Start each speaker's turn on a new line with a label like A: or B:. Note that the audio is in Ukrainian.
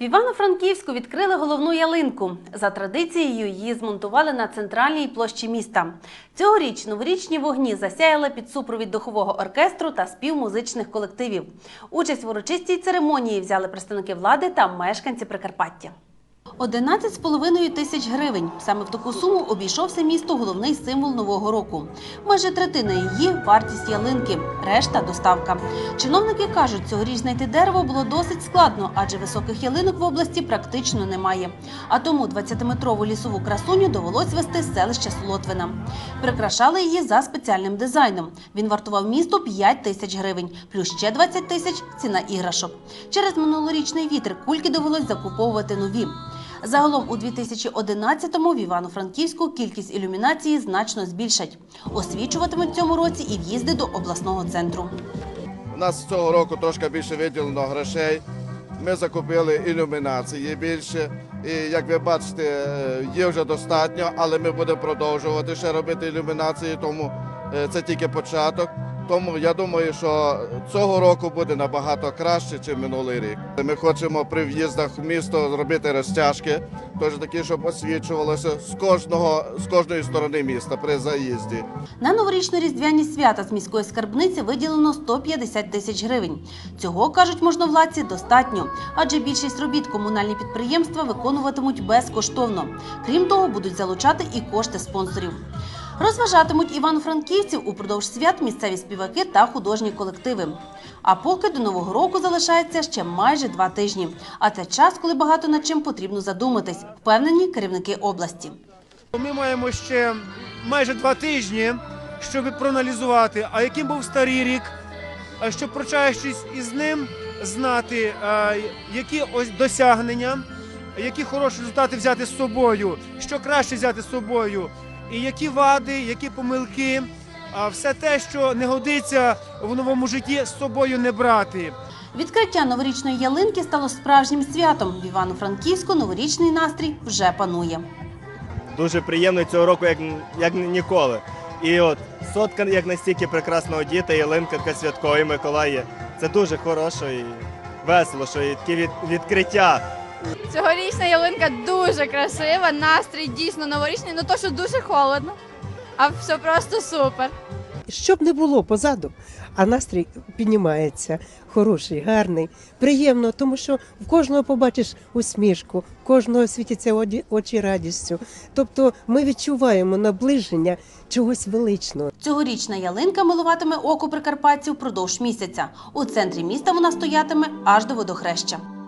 A: В Івано-Франківську відкрили головну ялинку. За традицією її змонтували на центральній площі міста. Цьогоріч новорічні вогні засяяли під супровід духового оркестру та спів музичних колективів. Участь в урочистій церемонії взяли представники влади та мешканці Прикарпаття. 11,5 тисяч гривень. Саме в таку суму обійшовся місто головний символ нового року. Майже третина її вартість ялинки, решта доставка. Чиновники кажуть, цьогоріч знайти дерево було досить складно, адже високих ялинок в області практично немає. А тому 20-метрову лісову красуню довелось вести з селища Солотвина. Прикрашали її за спеціальним дизайном. Він вартував місту 5 тисяч гривень, плюс ще 20 тисяч ціна іграшок. Через минулорічний вітер кульки довелось закуповувати нові. Загалом у 2011-му в Івано-Франківську кількість ілюмінації значно збільшать. Освічуватимуть цьому році і в'їзди до обласного центру.
B: У нас цього року трошки більше виділено грошей. Ми закупили ілюмінації більше. І як ви бачите, е, є вже достатньо, але ми будемо продовжувати ще робити ілюмінації, тому е, це тільки початок. Тому я думаю, що цього року буде набагато краще, ніж минулий рік. Ми хочемо при в'їздах в місто зробити розтяжки, теж такі, щоб освічувалося з кожного з кожної сторони міста при заїзді.
A: На новорічно-різдвяні свята з міської скарбниці виділено 150 тисяч гривень. Цього, кажуть можновладці, достатньо, адже більшість робіт комунальні підприємства виконуватимуть безкоштовно. Крім того, будуть залучати і кошти спонсорів. Розважатимуть івано-франківців упродовж свят місцеві співаки та художні колективи. А поки до нового року залишається ще майже два тижні. А це час, коли багато над чим потрібно задуматись, впевнені керівники області.
C: Ми маємо ще майже два тижні, щоб проаналізувати, а яким був старий рік, щоб прощаючись із ним, знати, які ось досягнення, які хороші результати взяти з собою, що краще взяти з собою, і які вади, які помилки, а все те, що не годиться в новому житті, з собою не брати.
A: Відкриття новорічної ялинки стало справжнім святом. В Івано-Франківську новорічний настрій вже панує.
D: дуже приємно цього року, як, як ніколи. І от сотка як настільки прекрасного діта, ялинка така святкова, і Миколай. Це дуже хорошо і весело, що і такі від, відкриття.
E: Цьогорічна ялинка дуже красива, настрій дійсно новорічний, ну то що дуже холодно, а все просто супер.
F: Щоб не було позаду, а настрій піднімається, хороший, гарний, приємно, тому що в кожного побачиш усмішку, в кожного світяться очі радістю. Тобто ми відчуваємо наближення чогось величного.
A: Цьогорічна ялинка милуватиме око прикарпатців впродовж місяця. У центрі міста вона стоятиме аж до водохреща.